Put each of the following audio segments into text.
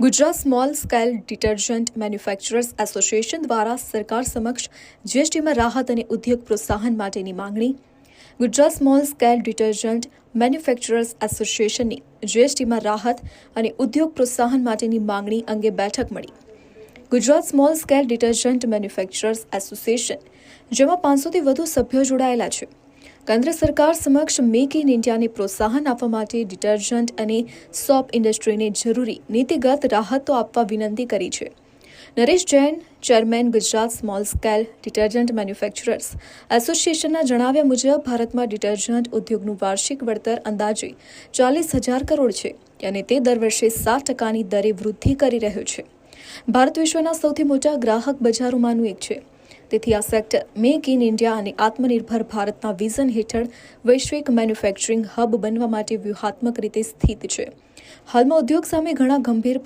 Gujarat small scale detergent manufacturers association દ્વારા સરકાર સમક્ષ જીએસટીમાં રાહત અને ઉદ્યોગ પ્રોત્સાહન માટેની માંગણી. Gujarat small scale detergent manufacturers એસોસિએશનની જીએસટીમાં રાહત અને ઉદ્યોગ પ્રોત્સાહન માટેની માંગણી અંગે બેઠક મળી. Gujarat small scale detergent manufacturers association, જેમાં પાંચસોથી વધુ સભ્યો જોડાયેલા છે. કેન્દ્ર સરકાર સમક્ષ મેક ઇન ઇન્ડિયાને પ્રોત્સાહન આપવા માટે ડિટર્જન્ટ અને સોપ ઇન્ડસ્ટ્રીને જરૂરી નીતિગત રાહતો આપવા વિનંતી કરી છે. Naresh Jain chairman Gujarat small scale detergent manufacturers એસોસિએશનના જણાવ્યા મુજબ ભારતમાં ડિટર્જન્ટ ઉદ્યોગનું વાર્ષિક વળતર અંદાજે ચાલીસ હજાર કરોડ છે અને તે દર વર્ષે સાત ટકાની દરે વૃદ્ધિ કરી રહ્યો છે. ભારત વિશ્વના સૌથી મોટા ગ્રાહક બજારોમાંનું એક છે. તેથી આ સેક્ટર મેક ઇન ઇન્ડિયા અને આત્મનિર્ભર ભારતના વિઝન હેઠળ વૈશ્વિક મેન્યુફેક્ચરિંગ હબ બનવા માટે વ્યૂહાત્મક રીતે સ્થિત છે. હાલમાં ઉદ્યોગ સામે ઘણા ગંભીર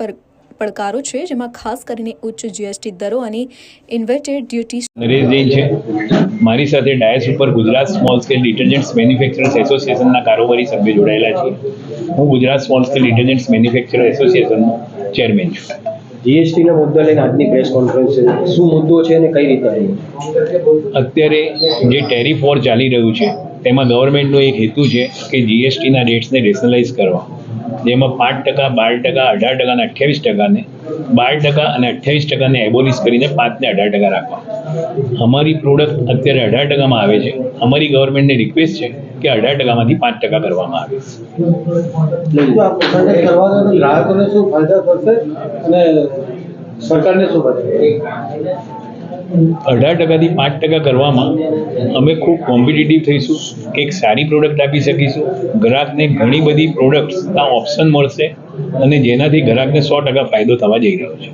પડકારો છે, જેમાં ખાસ કરીને ઉચ્ચ જીએસટી દરો અને ઇન્વેટેડ ડ્યુટી નરેશ છે. મારી સાથે ડાયસ ઉપર Gujarat small scale detergents manufacturers એસોસિએશનના કારોબારી સભ્ય જોડાયેલા છે. હું Gujarat small scale detergents manufacturer એસોસિએશનનો chairman છું. જીએસટીના મુદ્દા લઈને આજની પ્રેસ કોન્ફરન્સ શું મુદ્દો છે અને કઈ રીતે અત્યારે જે ટેરિફ વોર ચાલી રહ્યું છે, તેમાં ગવર્મેન્ટનો એક હેતુ છે કે જીએસટીના રેટ્સને રેશનલાઇઝ કરવા. જેમાં પાંચ ટકા, બાર ટકા, અઢાર ટકા અને અઠ્યાવીસ ટકાને, બાર ટકા અને અઠ્યાવીસ ટકાને એબોલિશ કરીને પાંચને અઢાર ટકા રાખવા. અમારી પ્રોડક્ટ અત્યારે અઢાર ટકામાં આવે છે. અમારી ગવર્મેન્ટને રિક્વેસ્ટ છે કે અઢાર ટકામાંથી પાંચ ટકા કરવામાં આવે. જો આ પ્રકારે કરવા દો તો ગ્રાહકોને શું ફાયદા થશે અને સરકારને શું અઢાર ટકાથી પાંચ ટકા કરવામાં અમે ખૂબ કોમ્પિટિટિવ થઈશું એક સારી પ્રોડક્ટ આપી શકીશું. ગ્રાહકને ઘણી બધી પ્રોડક્ટ્સના ઓપ્શન મળશે અને જેનાથી ગ્રાહકને સો ટકા ફાયદો થવા જઈ રહ્યો છે.